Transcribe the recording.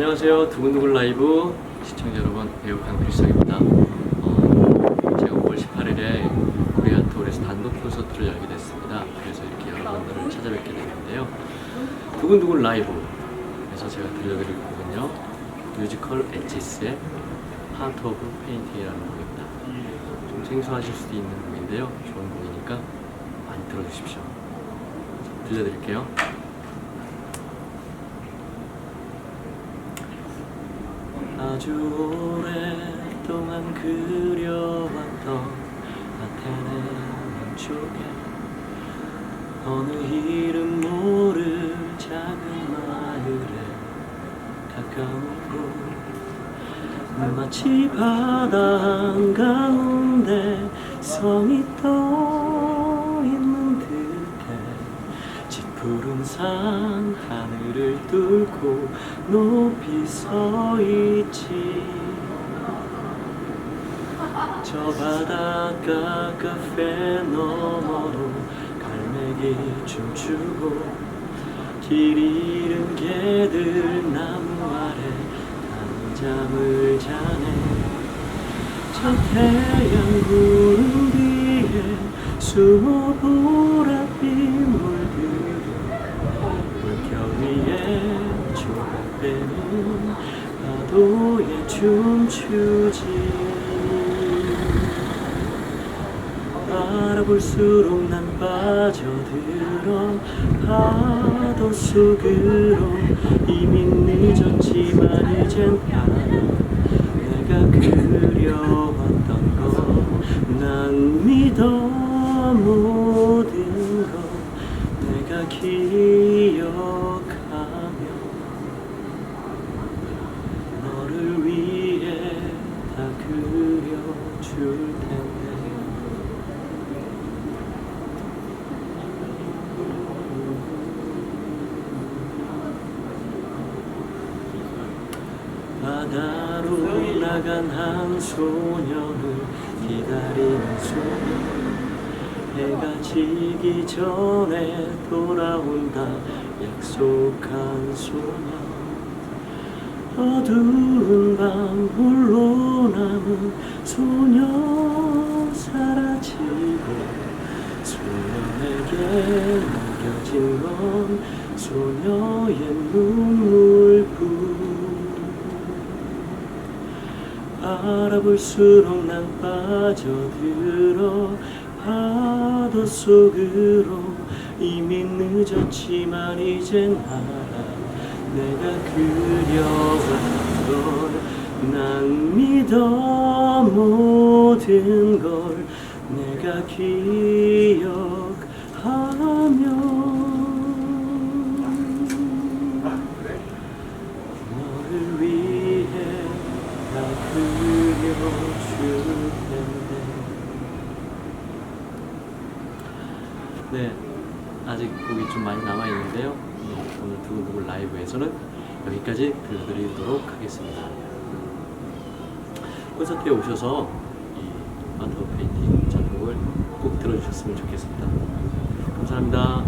안녕하세요. 두근두근 라이브 시청자 여러분, 배우 강필석입니다. 어, 제가 5월 18일에 코리아 토울에서 단독 콘서트를 열게 됐습니다. 그래서 이렇게 여러분들을 찾아뵙게 됐는데요. 두근두근 라이브에서 제가 들려드릴 곡은요. 뮤지컬 엣지스의 하트 오브 페인팅이라는 곡입니다. 좀 생소하실 수도 있는 곡인데요. 좋은 곡이니까 많이 들어주십시오. 들려드릴게요. 아주 오랫동안 그려왔던 아테네 남쪽에 어느 이름 모를 작은 마을에 가까운 곳 마치 바다 한가운데 성이 떠 산 하늘을 뚫고 높이 서 있지. 저 바닷가 카페 너머로 갈매기 춤추고 길 잃은 개들 나무 아래 잠을 자네. 저 태양 구름 뒤에 숨어 보랏빛 물 조각되는 파도에 춤추지. 바라볼수록 난 빠져들어. 파도 속으로 이미 늦었지만 이젠 알아 내가 그려왔던 거 난 믿어 모든 거 내가 기억하며 너를 위해 다 그려줄 텐데 바다로 나간 한 소녀를 기다리는 소녀. 해가 지기 전에 돌아온다 약속한 소녀 어두운 밤 홀로 남은 소녀 사라지고 소녀에게 남겨진 건 소녀의 눈물뿐. 알아볼수록 난 빠져들어 파도 속으로 이미 늦었지만 이젠 알아 내가 그려왔던 걸난 믿어 모든 걸 내가 기억하며 너를 위해 다 그려줄 텐데. 네 아직 곡이 좀 많이 남아있는데요. 네, 오늘 두근두근 라이브에서는 여기까지 들려드리도록 하겠습니다. 콘서트에 오셔서 이 아트 페인팅 작품을 꼭 들어주셨으면 좋겠습니다. 감사합니다